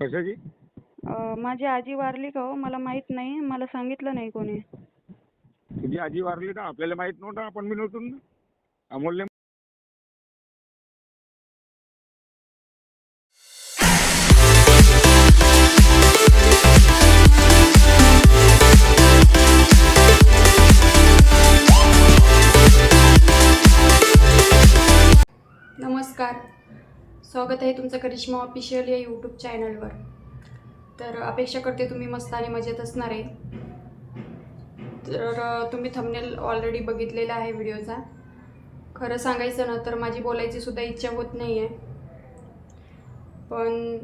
कशाची अं, माझी आजी वारली का हो? मला माहीत नाही. मला सांगितलं नाही कोणी. तुझी आजी वारली का आपल्याला माहीत नव्हतं. आपण बी नव्हतो ना. अमोलने स्वागत आहे तुमचं करिश्मा ऑफिशियल या यूट्यूब चॅनलवर तर अपेक्षा करते तुम्ही मस्त आणि मजेत असणार आहे. तर तुम्ही थंबनेल ऑलरेडी बघितलेला आहे व्हिडिओचा खरं सांगायचं ना तर माझी बोलायची सुद्धा इच्छा होत नाही आहे पण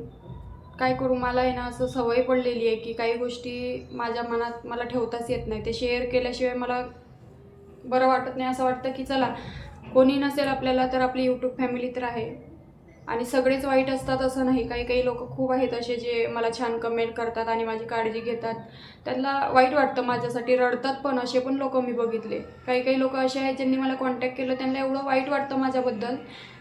काय करू मला आहे ना असं सवय पडलेली आहे की काही गोष्टी माझ्या मनात मला ठेवताच येत नाही. ते शेअर केल्याशिवाय मला बरं वाटत नाही. असं वाटतं की चला कोणी नसेल आपल्याला तर आपली यूट्यूब फॅमिली तर आहे. आणि सगळेच वाईट असतात असं नाही. काही काही लोक खूप आहेत असे जे मला छान कमेंट करतात आणि माझी काळजी घेतात. त्यांना वाईट वाटतं माझ्यासाठी रडतात पण असे पण लोक मी बघितले. काही काही लोक असे आहेत ज्यांनी मला कॉन्टॅक्ट केलं त्यांना एवढं वाईट वाटतं माझ्याबद्दल.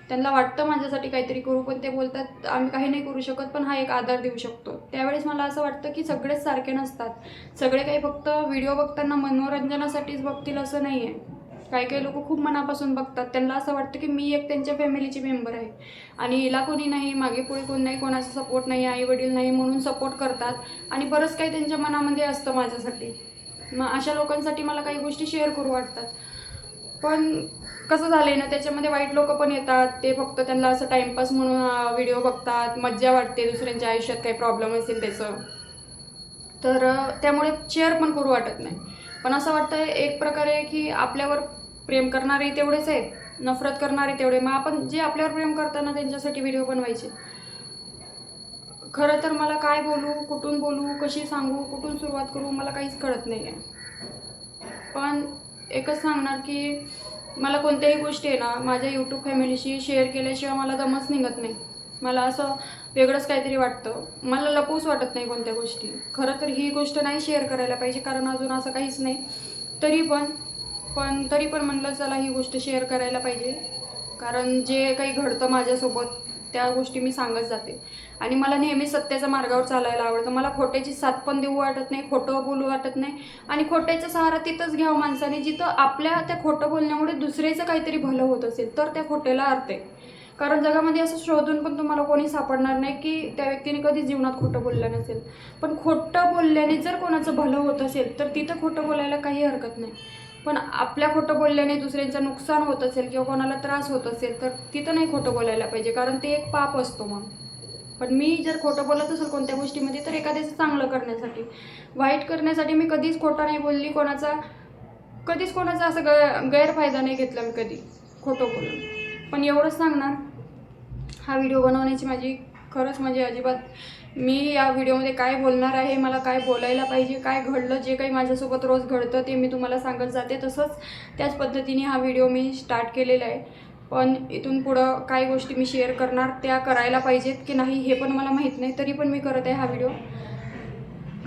त्यांना वाटतं माझ्यासाठी काहीतरी करू पण ते बोलतात आम्ही काही नाही करू शकत पण हा एक आधार देऊ शकतो. त्यावेळेस मला असं वाटतं की सगळेच सारखे नसतात. सगळे काही फक्त व्हिडिओ बघताना मनोरंजनासाठीच बघतील असं नाही आहे काही काही लोक खूप मनापासून बघतात. त्यांना असं वाटतं की मी एक त्यांच्या फॅमिलीची मेंबर आहे. आणि हिला कोणी नाही मागे पुढे कोण नाही कोणाचा सपोर्ट नाही आई वडील नाही म्हणून सपोर्ट करतात. आणि बरंच काही त्यांच्या मनामध्ये असतं माझ्यासाठी. मग अशा लोकांसाठी मला काही गोष्टी शेअर करू वाटतात. पण कसं झालं आहे ना त्याच्यामध्ये वाईट लोक पण येतात. ते फक्त त्यांना असं टाईमपास म्हणून व्हिडिओ बघतात. मज्जा वाटते दुसऱ्यांच्या आयुष्यात काही प्रॉब्लेम असेल त्याचं. तर त्यामुळे शेअर पण करू वाटत नाही. पण असं वाटतं एक प्रकारे की आपल्यावर प्रेम करणारे तेवढेच आहेत नफरत करणारे तेवढे. मग आपण जे आपल्यावर प्रेम करताना त्यांच्यासाठी व्हिडिओ बनवायचे. खरं तर मला काय बोलू कुठून बोलू कशी सांगू कुठून सुरुवात करू मला काहीच कळत नाही आहे पण एकच सांगणार की मला कोणत्याही गोष्टी आहे ना माझ्या यूट्यूब फॅमिलीशी शेअर केल्याशिवाय मला दमच निघत नाही. मला असं वेगळंच काहीतरी वाटतं. मला लपवूच वाटत नाही कोणत्या गोष्टी. खरं तर ही गोष्ट नाही शेअर करायला पाहिजे कारण अजून असं काहीच नाही. तरी पण पण तरी पण म्हणलं चला ही गोष्ट शेअर करायला पाहिजे. कारण जे काही घडतं माझ्यासोबत त्या गोष्टी मी सांगत जाते. आणि मला नेहमी सत्याच्या मार्गावर चालायला आवडतं. मला खोट्याची साथ पण देऊ वाटत नाही खोटं बोलू वाटत नाही. आणि खोट्याचा सहारा तिथंच घ्यावं माणसाने जिथं आपल्या त्या खोटं बोलण्यामुळे दुसऱ्याचं काहीतरी भलं होत असेल तर त्या खोट्याला अर्थ आहे. कारण जगामध्ये असं शोधून पण तुम्हाला कोणी सापडणार नाही की त्या व्यक्तीने कधी जीवनात खोटं बोललं नसेल. पण खोटं बोलल्याने जर कोणाचं भलं होत असेल तर तिथं खोटं बोलायला काही हरकत नाही. पण आपल्या खोटं बोलल्याने दुसऱ्यांचं नुकसान होत असेल किंवा कोणाला त्रास होत असेल तर तिथं नाही खोटं बोलायला पाहिजे कारण ते एक पाप असतो मग. पण मी जर खोटं बोलत असेल कोणत्या गोष्टीमध्ये तर एखाद्याचं चांगलं करण्यासाठी. वाईट करण्यासाठी मी कधीच खोटं नाही बोलली कोणाचा कधीच कोणाचा असं ग गैरफायदा नाही घेतला मी कधी खोटं बोलून. पण एवढंच सांगणार हा व्हिडिओ बनवण्याची माझी खरंच म्हणजे अजिबात मी या व्हिडिओमध्ये काय बोलणार आहे मला काय बोलायला पाहिजे काय घडलं जे काही माझ्यासोबत रोज घडतं ते मी तुम्हाला सांगत जाते. तसंच त्याच पद्धतीने हा व्हिडिओ मी स्टार्ट केलेला आहे. पण इथून पुढं काय गोष्टी मी शेअर करणार त्या करायला पाहिजेत की नाही हे पण मला माहीत नाही तरी पण मी करत आहे हा व्हिडिओ.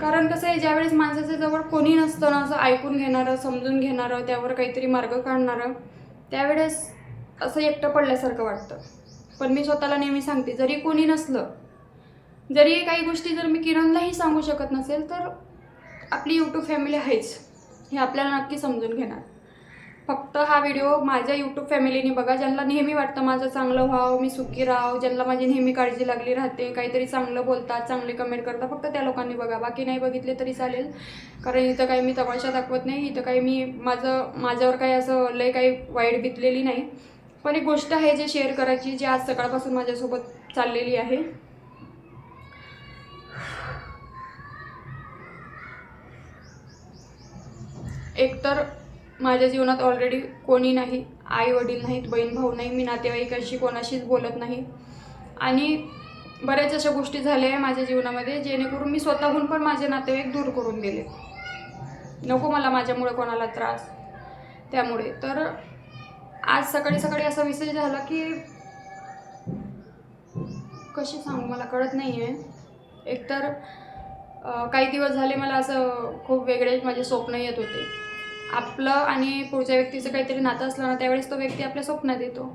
कारण कसं आहे ज्यावेळेस माणसाच्या जवळ कोणी नसतं ना असं ऐकून घेणारं समजून घेणारं त्यावर काहीतरी मार्ग काढणारं त्यावेळेस असं एकटं पडल्यासारखं वाटतं. पण मी स्वतःला नेहमी सांगते जरी कोणी नसलं जरी काही गोष्टी जर मी किरणलाही सांगू शकत नसेल तर आपली यूट्यूब फॅमिली आहेच. हे आपल्याला नक्की समजून घेणार. फक्त हा व्हिडिओ माझ्या यूट्यूब फॅमिलीने बघा ज्यांना नेहमी वाटतं माझं चांगलं व्हावं मी सुखी राहावं ज्यांना माझी नेहमी काळजी लागली राहते काहीतरी चांगलं बोलतात चांगले कमेंट करतात फक्त त्या लोकांनी बघा. बाकी नाही बघितले तरी चालेल. कारण इथं काही मी तमाशा दाखवत नाही इथं काही मी माझं माझ्यावर काही असं लय काही वाईट बितलेली नाही. पण एक गोष्ट आहे जे शेअर करायची जी आज सकाळपासून माझ्यासोबत चाललेली आहे एकतर माझ्या जीवनात ऑलरेडी कोणी नाही आई वडील नाहीत बहीण भाऊ नाही मी नातेवाईकाशी कोणाशीच बोलत नाही. आणि बऱ्याच अशा गोष्टी झाल्या आहे माझ्या जीवनामध्ये जेणेकरून मी स्वतःहून पण माझे नातेवाईक दूर करून गेले नको मला माझ्यामुळे कोणाला त्रास. त्यामुळे. तर आज सकाळी सकाळी असा विषय झाला की कशी सांगू मला कळत नाही आहे एकतर काही दिवस झाले मला असं खूप वेगळे माझे स्वप्न येत होते. आपलं आणि पुढच्या व्यक्तीचं काहीतरी नातं असलं ना त्यावेळेस तो व्यक्ती आपल्या स्वप्नात येतो.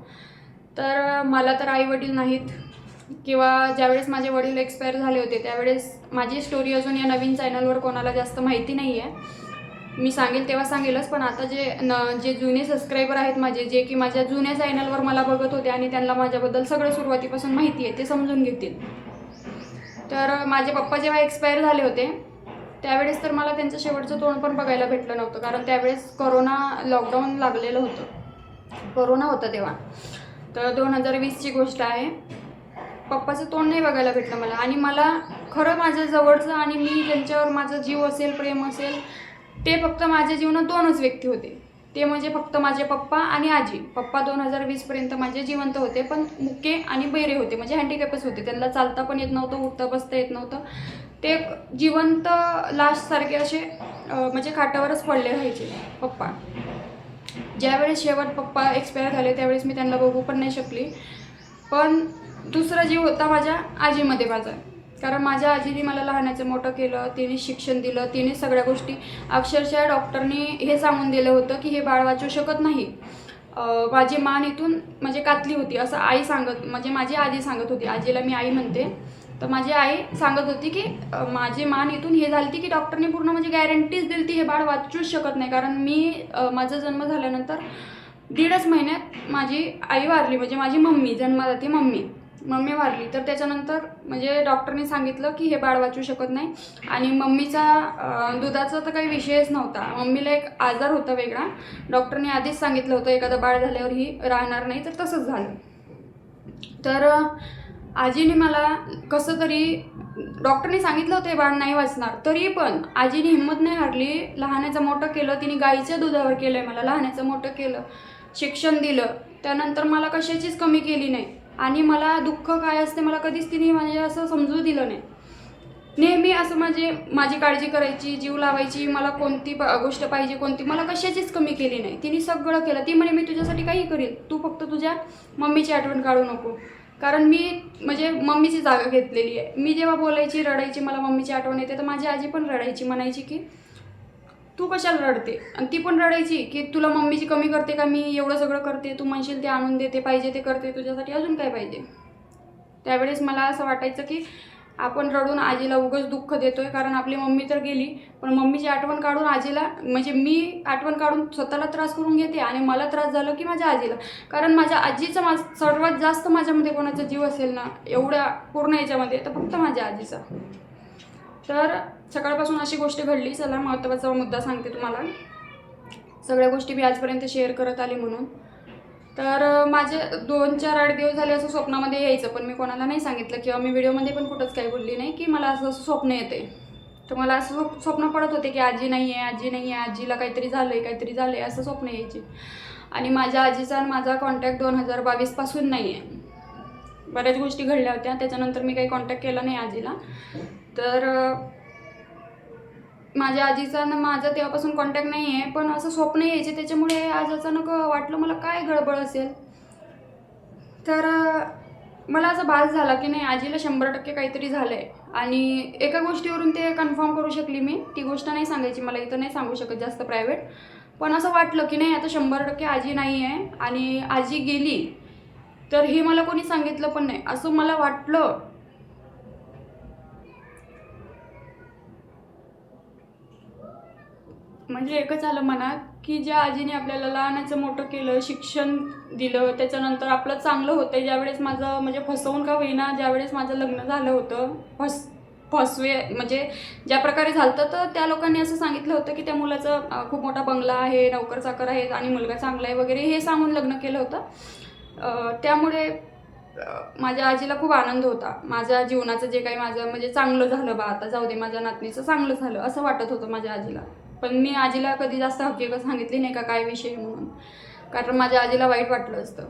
तर मला तर आई वडील नाहीत किंवा ज्यावेळेस माझे वडील एक्सपायर झाले होते त्यावेळेस माझी स्टोरी अजून या नवीन चॅनलवर कोणाला जास्त माहिती नाही आहे मी सांगेल तेव्हा सांगेलच पण आता जे न जे जुने सबस्क्रायबर आहेत माझे जे की माझ्या जुन्या चॅनलवर मला बघत होते आणि त्यांना माझ्याबद्दल सगळं सुरुवातीपासून माहिती आहे ते समजून घेतील. तर माझे पप्पा जेव्हा एक्सपायर झाले होते त्यावेळेस तर मला त्यांचं शेवटचं तोंड पण बघायला भेटलं नव्हतं कारण त्यावेळेस कोरोना लॉकडाऊन लागलेलं होतं. करोना होता तेव्हा. तर दोन हजार वीसची गोष्ट आहे. पप्पाचं तोंड नाही बघायला भेटलं मला. आणि मला खरं माझ्या जवळचं आणि मी ज्यांच्यावर माझा जीव असेल प्रेम असेल ते फक्त माझ्या जीवनात दोनच व्यक्ती होते. ते म्हणजे फक्त माझे पप्पा आणि आजी. पप्पा दोन हजार वीसपर्यंत माझे जिवंत होते पण मुके आणि बैरे होते. म्हणजे हँडिकॅपच होते. त्यांना चालता पण येत नव्हतं उठता बसता येत नव्हतं. ते जिवंत लाशसारखे असे म्हणजे खाटावरच पडले राहायचे पप्पा. ज्यावेळेस शेवट पप्पा एक्सपायर झाले त्यावेळेस मी त्यांना बघू पण नाही शकली. पण दुसरा जीव होता माझ्या आजीमध्ये माझा. कारण माझ्या आजीने मला लहानाचं मोठं केलं तिने शिक्षण दिलं तिने सगळ्या गोष्टी अक्षरशः डॉक्टरनी हे सांगून दिलं होतं की हे बाळ वाचू शकत नाही. माझी मान इथून म्हणजे कातली होती असं आई सांगत म्हणजे माझी आजी सांगत होती. आजीला मी आई म्हणते. तर माझी आई सांगत होती की माझी मान इथून हे झाली की डॉक्टरने पूर्ण म्हणजे गॅरंटीच दिली ती हे बाळ वाचूच शकत नाही. कारण मी माझा जन्म झाल्यानंतर दीडच महिन्यात माझी आई वारली म्हणजे माझी मम्मी जन्माला ती मम्मी. मम्मी वारली. तर त्याच्यानंतर म्हणजे डॉक्टरने सांगितलं की हे बाळ वाचू शकत नाही. आणि मम्मीचा दुधाचा तर काही विषयच नव्हता. मम्मीला एक आजार होता वेगळा. डॉक्टरने आधीच सांगितलं होतं एखादं बाळ झाल्यावर ही राहणार नाही तर तसंच झालं. तर आजीने मला कसं तरी डॉक्टरने सांगितलं होतं हे बाळ नाही वाचणार तरी पण आजीने हिंमत नाही हारली. लहानाचं मोठं केलं तिने गाईच्या दुधावर केलं आहे मला लहानाचं मोठं केलं शिक्षण दिलं. त्यानंतर मला कशाचीच कमी केली नाही. आणि मला दुःख काय असते मला कधीच तिने म्हणजे असं समजू दिलं नाही. नेहमी असं म्हणजे माझी काळजी करायची जीव लावायची मला कोणती प- गोष्ट पाहिजे कोणती मला कशाचीच कमी केली नाही. तिने सगळं केलं. ती म्हणे मी तुझ्यासाठी काही करेल तू फक्त तुझ्या मम्मीची आठवण काढू नको. कारण मी म्हणजे मम्मीची जागा घेतलेली आहे. मी जेव्हा बोलायची रडायची मला मम्मीची आठवण येते तर माझी आजी पण रडायची म्हणायची की तू कशाला रडते? आणि ती पण रडायची की तुला मम्मीची कमी करते का? मी एवढं सगळं करते तू म्हणशील ते आणून देते पाहिजे ते करते तुझ्यासाठी अजून काय पाहिजे? त्यावेळेस मला असं वाटायचं की आपण रडून आजीला उगाच दुःख देतोय कारण आपली मम्मी तर गेली पण मम्मीची आठवण काढून आजीला म्हणजे मी आठवण काढून स्वतःला त्रास करून घेते आणि मला त्रास झालं की माझ्या आजीला. कारण माझ्या आजीचं मा सर्वात जास्त माझ्यामध्ये कोणाचा जीव असेल ना एवढ्या पूर्ण याच्यामध्ये तर फक्त माझ्या आजीचा. तर सकाळपासून अशी गोष्ट घडली चला महत्त्वाचा मुद्दा सांगते तुम्हाला. सगळ्या गोष्टी मी आजपर्यंत शेअर करत आली म्हणून. तर माझे दोन चार आठ दिवस झाले असं स्वप्नामध्ये यायचं पण मी कोणाला नाही सांगितलं किंवा मी व्हिडिओमध्ये पण कुठंच काही बोलली नाही की मला असं असं स्वप्न येते. तर मला असं स्वप्न पडत होते की आजी नाही आहे आजी नाही आहे आजीला काहीतरी झालं आहे काहीतरी झालं आहे असं स्वप्न यायचे. आणि माझ्या आजीचा आणि माझा कॉन्टॅक्ट दोन हजार बावीसपासून नाही आहे बऱ्याच गोष्टी घडल्या होत्या त्याच्यानंतर मी काही कॉन्टॅक्ट केला नाही आजीला. तर माझ्या आजीचा ना माझा तेव्हापासून कॉन्टॅक्ट नाही आहे पण असं स्वप्न यायचे. त्याच्यामुळे आज अचानक वाटलं मला काय गडबड असेल. तर मला असं भास झाला की नाही आजीला शंभर टक्के काहीतरी झालं आहे आणि एका गोष्टीवरून ते कन्फर्म करू शकली मी. ती गोष्ट नाही सांगायची मला इथं नाही सांगू शकत जास्त प्रायव्हेट पण असं वाटलं की नाही आता शंभर टक्के आजी नाही आहे आणि आजी गेली तर हे मला कोणी सांगितलं पण नाही. असं मला वाटलं म्हणजे एकच आलं मनात की ज्या आजीने आपल्याला लहानाचं मोठं केलं शिक्षण दिलं त्याच्यानंतर आपलं चांगलं होतं ज्यावेळेस माझं म्हणजे फसवून का होईना ज्यावेळेस माझं लग्न झालं होतं फस फसवे म्हणजे ज्या प्रकारे झालं होतं, तर त्या लोकांनी असं सांगितलं होतं की त्या मुलाचं खूप मोठा बंगला आहे नोकर चाकर आहे आणि मुलगा चांगला आहे वगैरे हे सांगून लग्न केलं होतं. त्यामुळे माझ्या आजीला खूप आनंद होता. माझ्या जीवनाचं जे काही माझं म्हणजे चांगलं झालं बा आता जाऊ दे माझ्या नातनीचं चांगलं झालं असं वाटत होतं माझ्या आजीला. पण मी आजीला कधी जास्त हकीकत सांगितली नाही का काय विषय म्हणून. कारण माझ्या आजीला वाईट वाटलं असतं.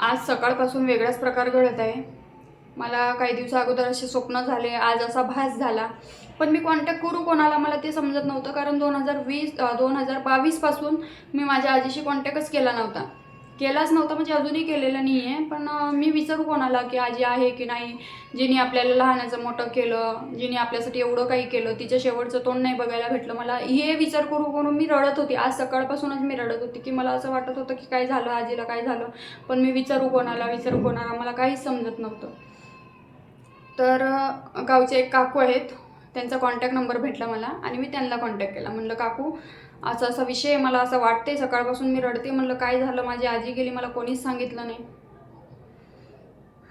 आज सकाळपासून वेगळाच प्रकार घडत आहे. मला काही दिवसा अगोदर असे स्वप्न झाले आज असा भास झाला. पण मी कॉन्टॅक्ट करू कोणाला मला ते समजत नव्हतं कारण दोन हजार वीस दोन हजार बावीसपासून मी माझ्या आजीशी कॉन्टॅक्टच केला नव्हता. केलाच नव्हता म्हणजे अजूनही केलेला नाही आहे पण मी विचारू कोणाला की आजी आहे की नाही? जिने आपल्याला लहानाचं मोठं केलं जिने आपल्यासाठी एवढं काही केलं तिच्या शेवटचं तोंड नाही बघायला भेटलं. मला हे विचार करू करून मी रडत होती. आज सकाळपासूनच मी रडत होती की मला असं वाटत होतं की काय झालं आजीला काय झालं? पण मी विचारू कोणाला विचारू कोणाला मला काहीच समजत नव्हतं. तर गावचे एक काकू आहेत. त्यांचा कॉन्टॅक्ट नंबर भेटला मला आणि मी त्यांना कॉन्टॅक्ट केला. म्हणलं काकू असा असा विषय आहे, मला असं वाटते सकाळपासून मी रडते. म्हणलं काय झालं? माझी आजी गेली. मला कोणीच सांगितलं नाही.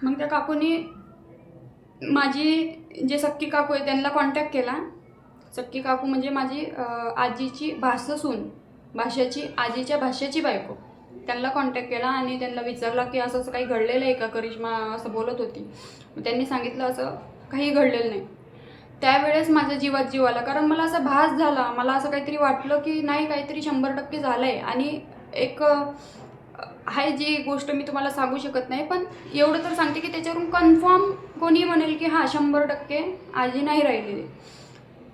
मग त्या काकूनी माझी जे सक्की काकू आहे त्यांना कॉन्टॅक्ट केला. सक्की काकू म्हणजे माझी आजीची भाषसून भाषेची आजीच्या भाषेची बायको. त्यांना कॉन्टॅक्ट केला आणि त्यांना विचारला की असं असं काही घडलेलं आहे का? करिश्मा असं बोलत होती. मग त्यांनी सांगितलं असं काही घडलेलं नाही. त्यावेळेस माझ्या जीवात जीव आला. कारण मला असा भास झाला. मला असं काहीतरी वाटलं की नाही काहीतरी शंभर टक्के झालं आहे आणि एक आहे जी गोष्ट मी तुम्हाला सांगू शकत नाही पण एवढं तर सांगते की त्याच्यावरून कन्फर्म कोणी म्हणेल की हां शंभर टक्के आजी नाही राहिलेली.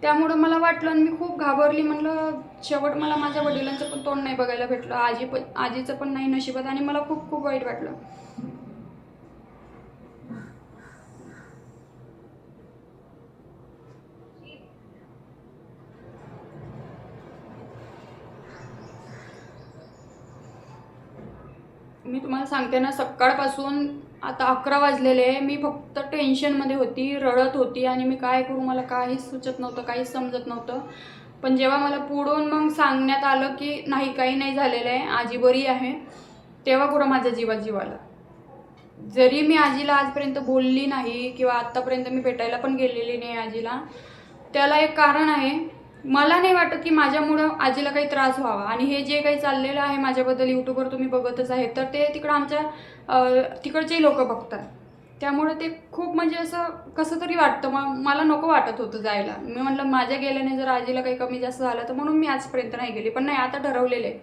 त्यामुळं मला वाटलं आणि मी खूप घाबरली. म्हणलं शेवट मला माझ्या वडिलांचं पण तोंड नाही बघायला भेटलं. आजी पण आजीचं पण नाही नशिबात आणि मला खूप खूप वाईट वाटलं. मी तुम्हाला सांगते ना सकाळपासून आता अकरा वाजलेले आहे. मी फक्त टेन्शनमध्ये होती रडत होती आणि मी काय करू मला काहीच सुचत नव्हतं काहीच समजत नव्हतं. पण जेव्हा मला पुढून मग सांगण्यात आलं की नाही काही नाही झालेलं आहे आजी बरी आहे तेव्हा कुठं माझ्या जीवात जीवाला जरी मी आजीला आजपर्यंत बोलली नाही किंवा आत्तापर्यंत मी भेटायला पण गेलेली नाही आजीला त्याला एक कारण आहे मला नाही वाटत की माझ्यामुळं आजीला काही त्रास व्हावा. आणि हे जे काही चाललेलं आहे माझ्याबद्दल यूट्यूबवर तुम्ही बघतच आहे तर ते तिकडं आमच्या तिकडचेही लोक बघतात. त्यामुळे ते खूप म्हणजे असं कसं तरी वाटतं. मग मला नको वाटत होतं जायला. मी म्हटलं माझ्या गेल्याने जर आजीला काही कमी जास्त झालं तर म्हणून मी आजपर्यंत नाही गेली. पण नाही आता ठरवलेलं आहे.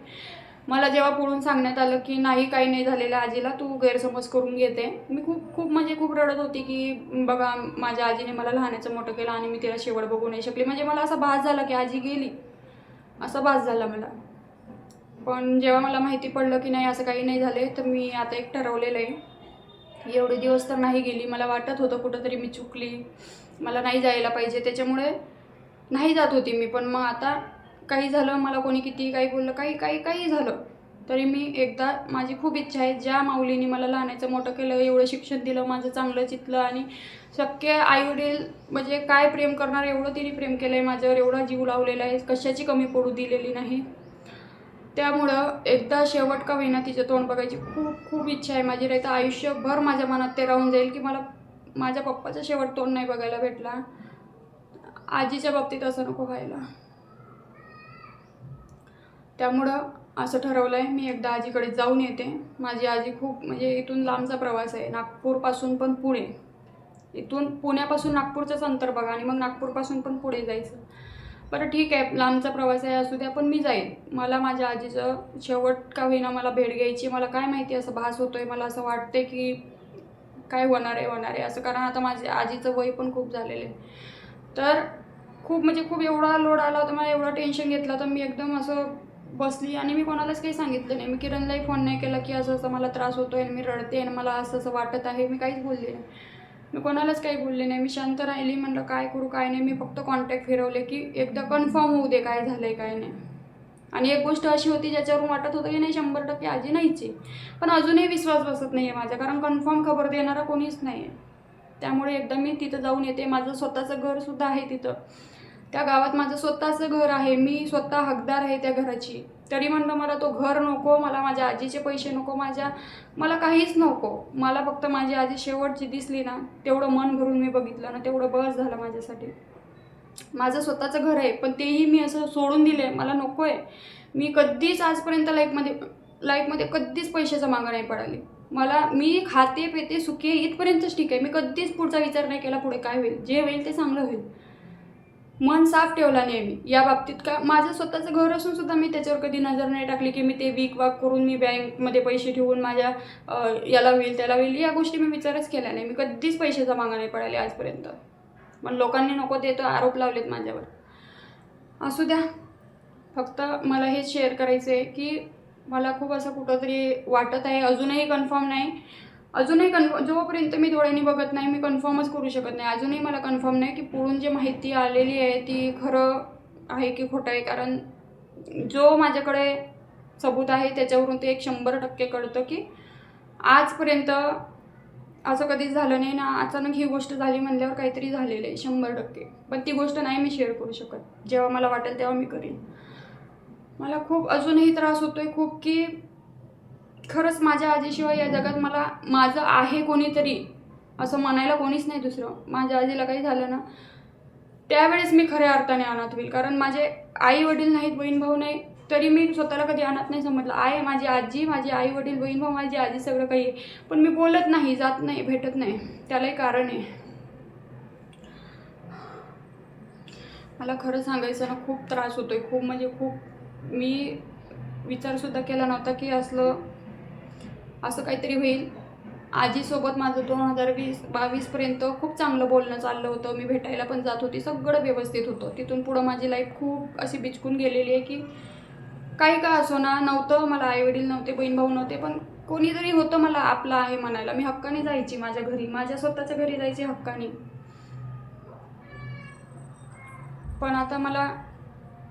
मला जेव्हा पुढून सांगण्यात आलं की नाही काही नाही झालेलं आजीला तू गैरसमज करून घेते. मी खूप खूप म्हणजे खूप रडत होती की बघा माझ्या आजीने मला लहानाचं मोठं केलं आणि मी तिला शेवट बघू नाही शकली. म्हणजे मला असा भास झाला की आजी गेली. असा भास झाला मला. पण जेव्हा मला माहिती पडलं की नाही असं काही नाही झाले तर मी आता एक ठरवलेलं आहे. एवढे दिवस तर नाही गेली. मला वाटत होतं कुठंतरी मी चुकली. मला नाही जायला पाहिजे. त्याच्यामुळे नाही जात होती मी. पण मग आता काही झालं मला कोणी किती काही बोललं काही काही काही झालं. तरी मी एकदा माझी खूप इच्छा आहे ज्या माऊलीने मला लहानाचं मोठं केलं एवढं शिक्षण दिलं माझं चांगलं चितलं आणि शक्य आईवडील म्हणजे काय प्रेम करणार एवढं तिने प्रेम केलं आहे माझ्यावर एवढा जीव लावलेला आहे कशाची कमी पडू दिलेली नाही. त्यामुळं एकदा शेवट का होईना तिचं तोंड बघायची खूप खूप इच्छा आहे माझी नाही तर आयुष्यभर माझ्या मनात ते राहून जाईल की मला माझ्या पप्पाचं शेवट तोंड नाही बघायला भेटला. आजीच्या बाबतीत असं नको व्हायला. त्यामुळं असं ठरवलं आहे मी एकदा आजीकडे जाऊन येते. माझी आजी खूप म्हणजे इथून लांबचा प्रवास आहे. नागपूरपासून पण पुणे. इथून पुण्यापासून नागपूरचंच अंतर बघा आणि मग नागपूरपासून पण पुढे जायचं. बरं ठीक आहे लांबचा प्रवास आहे असू द्या पण मी जाईन. मला माझ्या आजीचं शेवट का होईना मला भेट घ्यायची मला काय माहिती असं भास होतो आहे मला असं वाटते की काय होणार आहे होणार आहे असं कारण आता माझ्या आजीचं वय पण खूप झालेलं आहे. तर खूप म्हणजे खूप एवढा लोड आला होता मला एवढा टेन्शन घेतलं तर मी एकदम असं बसली आणि मी कोणालाच काही सांगितलं नाही. मी किरणलाही फोन नाही केला की असं असं मला त्रास होतो आणि मी रडते आणि मला असं असं वाटत आहे. मी काहीच बोलले नाही. मी कोणालाच काही बोलले नाही. मी शांत राहिली. म्हणलं काय करू काय नाही. मी फक्त कॉन्टॅक्ट फिरवले की एकदा कन्फर्म होऊ दे काय झालं आहे काय नाही. आणि एक गोष्ट अशी होती ज्याच्यावरून वाटत होतं की नाही शंभर टक्के आजी नाहीची पण अजूनही विश्वास बसत नाही आहे माझा कारण कन्फर्म खबर देणारा कोणीच नाही आहे त्यामुळे एकदा मी तिथं जाऊन येते. माझं स्वतःचं घरसुद्धा आहे तिथं. त्या गावात माझं स्वतःचं घर आहे. मी स्वतः हकदार आहे त्या घराची. तरी म्हणलं मला तो घर नको मला माझ्या आजीचे पैसे नको माझ्या मला काहीच नको. मला फक्त माझी आजी शेवटची दिसली ना तेवढं मन भरून मी बघितलं ना तेवढं बस झालं माझ्यासाठी. माझं स्वतःचं घर आहे पण तेही मी असं सोडून दिले मला नको आहे मी कधीच आजपर्यंत लाईफमध्ये लाईफमध्ये कधीच पैशाचं मागं नाही पडाली. मला मी खाते पेते सुखे आहे इथपर्यंतच ठीक आहे. मी कधीच पुढचा विचार नाही केला पुढे काय होईल. जे होईल ते चांगलं होईल. मन साफ ठेवला नेहमी. या बाबतीत का माझं स्वतःचं घर असून सुद्धा मी त्याच्यावर कधी नजर नाही टाकली की मी ते वीक वाक करून मी बँकमध्ये पैसे ठेवून माझ्या याला होईल त्याला होईल या गोष्टी मी विचारच केल्या नाही. मी कधीच पैशाचा मागा नाही पडाले आजपर्यंत. पण लोकांनी नको ते तर आरोप लावलेत माझ्यावर. असू द्या. फक्त मला हेच शेअर करायचं आहे की मला खूप असं कुठंतरी वाटत आहे अजूनही कन्फर्म नाही. अजूनही कन्फर्म जोपर्यंत मी डोळ्यांनी बघत नाही मी कन्फर्मच करू शकत नाही. अजूनही मला कन्फर्म नाही की पुढून जी माहिती आलेली आहे ती खरं आहे की खोटं आहे. कारण जो माझ्याकडे सबूत आहे त्याच्यावरून ते एक शंभर टक्के कळतं की आजपर्यंत असं कधीच झालं नाही ना अचानक ही गोष्ट झाली म्हणल्यावर काहीतरी झालेलं आहे शंभर टक्के. पण ती गोष्ट नाही मी शेअर करू शकत. जेव्हा मला वाटेल तेव्हा मी करीन. मला खूप अजूनही त्रास होतो आहे खूप की खरंच माझ्या आजीशिवाय या जगात मला माझं आहे कोणीतरी असं म्हणायला कोणीच नाही दुसरं. माझ्या आजीला काही झालं ना त्यावेळेस मी खऱ्या अर्थाने अनाथ होईल. कारण माझे आई वडील नाहीत बहीण भाऊ नाही तरी मी स्वतःला कधी अनाथ नाही समजलं. आहे माझी आजी माझी आई वडील बहीण भाऊ माझी आजी सगळं काही आहे. पण मी बोलत नाही जात नाही भेटत नाही. त्यालाही कारण आहे. मला खरं सांगायचं ना खूप त्रास होतोय. खूप म्हणजे खूप मी विचारसुद्धा केला नव्हता की असलं असं काहीतरी होईल. आजीसोबत माझं दोन हजार वीस बावीसपर्यंत खूप चांगलं बोलणं चाललं होतं. मी भेटायला पण जात होती. सगळं व्यवस्थित होतं. तिथून पुढं माझी लाईफ खूप अशी बिचकून गेलेली आहे की काही का असो ना नव्हतं मला आईवडील नव्हते बहीण भाऊ नव्हते पण कोणीतरी होतं मला आपलं आहे म्हणायला. मी हक्काने जायची माझ्या घरी. माझ्या स्वतःच्या घरी जायची हक्काने. पण आता मला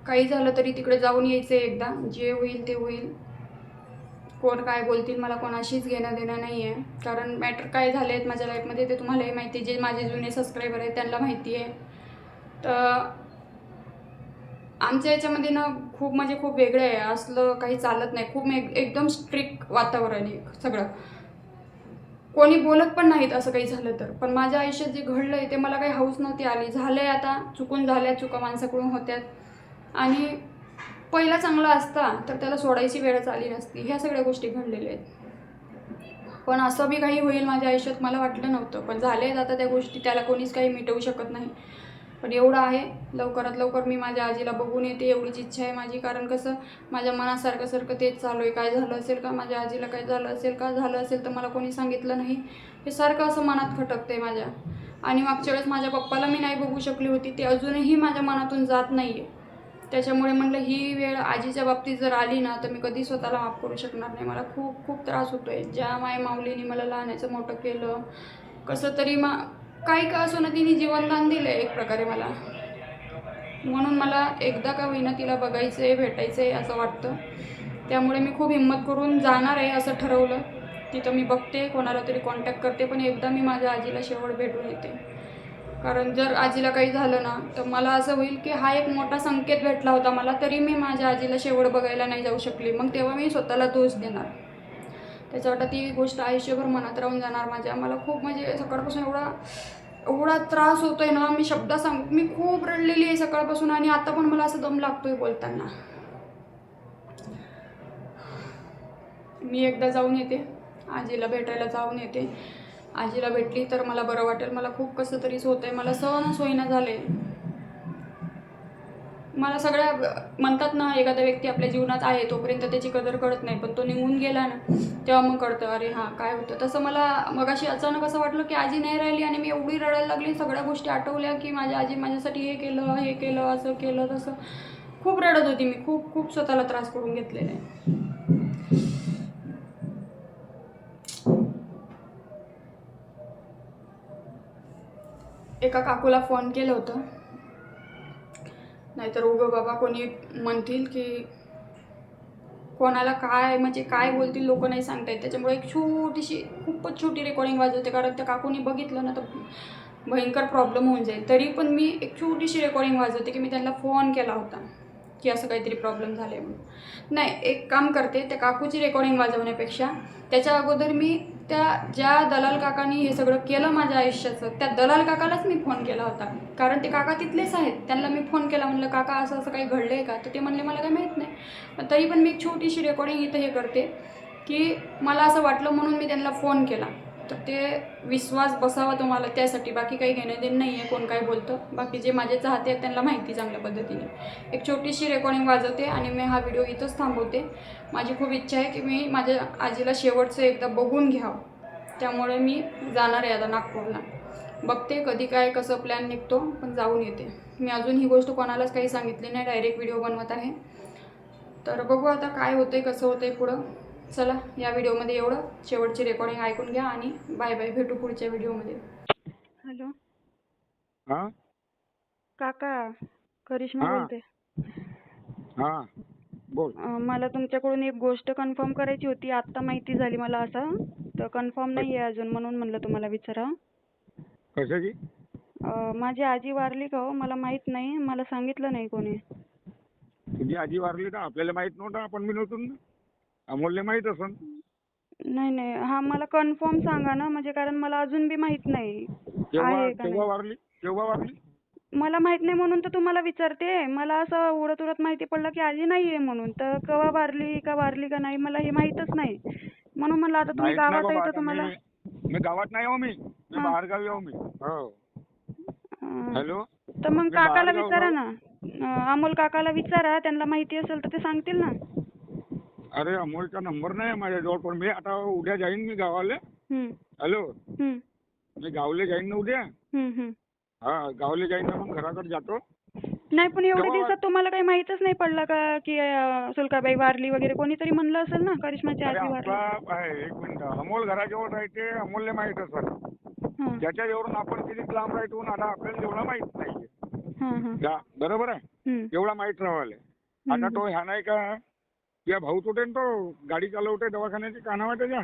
काही झालं तरी तिकडे जाऊन यायचं एकदा. जे होईल ते होईल. कोण काय बोलतील मला कोणाशीच घेणं देणं नाही आहे कारण मॅटर काय झाले आहेत माझ्या लाईफमध्ये ते तुम्हालाही माहिती आहे. जे माझे जुने सबस्क्रायबर आहेत त्यांना माहिती आहे. तर आमच्या याच्यामध्ये ना खूप म्हणजे खूप वेगळं आहे. असलं काही चालत नाही. खूप एक एकदम स्ट्रिक्ट वातावरण आहे सगळं. कोणी बोलत पण नाहीत असं काही झालं तर. पण माझ्या आयुष्यात जे घडलं आहे ते मला काही हौस नव्हती आली. झालं आहे आता. चुकून झाल्या चुका माणसाकडून होत्यात. आणि पहिला चांगला असता तर त्याला सोडायची वेळच आली नसती. ह्या सगळ्या गोष्टी घडलेल्या आहेत. पण असं बी काही होईल माझ्या आयुष्यात मला वाटलं नव्हतं. पण झाले आता त्या गोष्टी त्याला कोणीच काही मिटवू शकत नाही. पण एवढं आहे लवकरात लवकर मी माझ्या आजीला बघून येते एवढीच इच्छा आहे माझी. कारण कसं माझ्या मनासारखं सारखं तेच चालू आहे. काय झालं असेल का माझ्या आजीला काय झालं असेल का झालं असेल तर मला कोणी सांगितलं नाही. हे सारखं असं मनात खटकतं आहे माझ्या. आणि मागच्या वेळेस माझ्या पप्पाला मी नाही बघू शकली होती ते अजूनही माझ्या मनातून जात नाही आहे त्याच्यामुळे म्हटलं ही वेळ आजीच्या बाबतीत जर आली ना तर मी कधी स्वतःला माफ करू शकणार नाही. मला खूप खूप त्रास होतो आहे ज्या माय माऊलीने मला लहानाचं मोठं केलं कसं तरी मा काही का असो ना तिने जीवनदान दिलं आहे एक प्रकारे मला. म्हणून मला एकदा का होईना तिला बघायचं आहे भेटायचं आहे असं वाटतं. त्यामुळे मी खूप हिंमत करून जाणार आहे असं ठरवलं. तिथं मी बघते कोणाला तरी कॉन्टॅक्ट करते पण एकदा मी माझ्या आजीला शेवट भेटून येते. कारण जर आजीला काही झालं ना तर मला असं होईल की हा एक मोठा संकेत भेटला होता मला तरी मी माझ्या आजीला शेवट बघायला नाही जाऊ शकली. मग तेव्हा मी स्वतःला दोष देणार. त्याच्यावर ती गोष्ट आयुष्यभर मनात राहून जाणार माझ्या. मला खूप म्हणजे सकाळपासून एवढा एवढा त्रास होतोय ना मी शब्द सांग मी खूप रडलेली आहे सकाळपासून आणि आता पण मला असं दम लागतोय बोलताना. मी एकदा जाऊन येते. आजीला भेटायला जाऊन येते. आजीला भेटली तर मला बरं वाटेल. मला खूप कसं तरीच होतंय. मला सहनच होईना झाले मला सगळ्या म्हणतात ना एखादा व्यक्ती आपल्या जीवनात आहे तोपर्यंत त्याची कदर कळत नाही पण तो निघून गेला ना तेव्हा मग कळतं अरे हां काय होतं. तसं मला मगाशी अचानक असं वाटलं की आजी नाही राहिली आणि मी एवढी रडायला लागली सगळ्या गोष्टी आठवल्या की माझ्या आजी माझ्यासाठी हे केलं हे केलं असं केलं तसं. खूप रडत होती मी. खूप खूप स्वतःला त्रास करून घेतलेला आहे. एका काकूला फोन केलं होतं. नाहीतर उगं बाबा कोणी म्हणतील की कोणाला काय म्हणजे काय बोलतील लोक नाही सांगता येत. त्याच्यामुळे एक छोटीशी खूपच छोटी रेकॉर्डिंग वाजवते. कारण त्या काकूनी बघितलं ना तर भयंकर प्रॉब्लेम होऊन जाईल. तरी पण मी एक छोटीशी रेकॉर्डिंग वाजवते की मी त्यांना फोन केला होता की असं काहीतरी प्रॉब्लेम झाले म्हणून. नाही एक काम करते त्या काकूची रेकॉर्डिंग वाजवण्यापेक्षा त्याच्या अगोदर मी त्या ज्या दलाल काकांनी हे सगळं केलं माझ्या आयुष्याचं त्या दलाल काकालाच मी फोन केला होता. कारण ते काका तिथलेच आहेत. त्यांना मी फोन केला म्हणलं काका असं असं काही घडलं आहे का? तर ते म्हणले मला काही माहीत नाही. तरी पण मी एक छोटीशी रेकॉर्डिंग इथं हे करते की मला असं वाटलं म्हणून मी त्यांना फोन केला. तर ते विश्वास बसावा तुम्हाला त्यासाठी. बाकी काही घेणं देणं नाही आहे कोण काय बोलतं. बाकी जे माझे चाहते आहेत त्यांना माहिती चांगल्या पद्धतीने. एक छोटीशी रेकॉर्डिंग वाजवते आणि मी हा व्हिडिओ इथंच थांबवते. माझी खूप इच्छा आहे की मी माझ्या आजीला शेवटचं एकदा बघून घ्यावं. त्यामुळे मी जाणार आहे आता नागपूरला. बघते कधी काय कसं प्लॅन निघतो पण जाऊन येते. मी अजून ही गोष्ट कोणालाच काही सांगितली नाही डायरेक्ट व्हिडिओ बनवत आहे. तर बघू आता काय होतं आहे कसं होतं आहे पुढं. चला या व्हिडिओमध्ये एवढं. शेवटची रेकॉर्डिंग ऐकून घ्या आणि बाय बाय भेटू पुढच्या व्हिडिओमध्ये. हॅलो. हा? काका करिश्मा हा. बोलते. हा. बोल. अं, मला तुमच्याकडून एक गोष्ट कन्फर्म करायची होती. आत्ता माहिती झाली मला असं. तर कन्फर्म नाही आहे अजून म्हणून म्हणलं तुम्हाला विचारा. कशाची? माझी आजी वारली का हो? मला माहीत नाही. मला सांगितलं नाही कोणी. तुझी आजी वारली ना आपल्याला माहीत नव्हतं. आपण बी नव्हतो ना. अमोलने माहीत असन? नाही नाही. हा मला कन्फर्म सांगा ना. म्हणजे कारण मला अजून बी माहीत नाही. केव्हा आहे का केव्हा नाही? वारली? केव्हा वारली? मला माहीत नाही म्हणून तर तुम्हाला विचारते. मला असं उडत उडत माहिती पडलं की आजी नाहीये म्हणून. तर केव्हा वारली का वारली का नाही मला हे माहीतच नाही. म्हणून म्हणलं आता तुम्ही माहीत नाही गावात बाबा आहे तर आता तुम्हाला मी मी गावात नाही हो मी. मी हा. बाहेर गावी आहो मी. हो. अं, हॅलो? तर मग मी काकाला विचारा ना. अं, अमोल काकाला विचारा. त्यांना माहिती असेल तर ते सांगतील ना. अरे अमोलचा नंबर नाही माझ्याजवळ पण मी आता उद्या जाईन मी गावाला. हॅलो? मी गावले जाईन ना उद्या. हा गावले जाईन ना मग घराकडे जातो. नाही पण एवढ्या दिवसात तुम्हाला काही माहीतच नाही पडलं का की सुलकाबाई वारली वगैरे कोणीतरी म्हणलं असेल ना करिश्माची आजी वारली? एक मिनिट. अमोल घराजवळ राहते अमोलने माहीत असेल. ज्याच्याजवळून आपण किती लांब राहतो आता आपल्याला एवढं माहीत नाहीये. जा बरोबर आहे? एवढा माहीत राहायला आता. तो ह्या नाही का या भाऊ तुटेन तो गाडी चालवते दवाखान्याची काना वाटे जा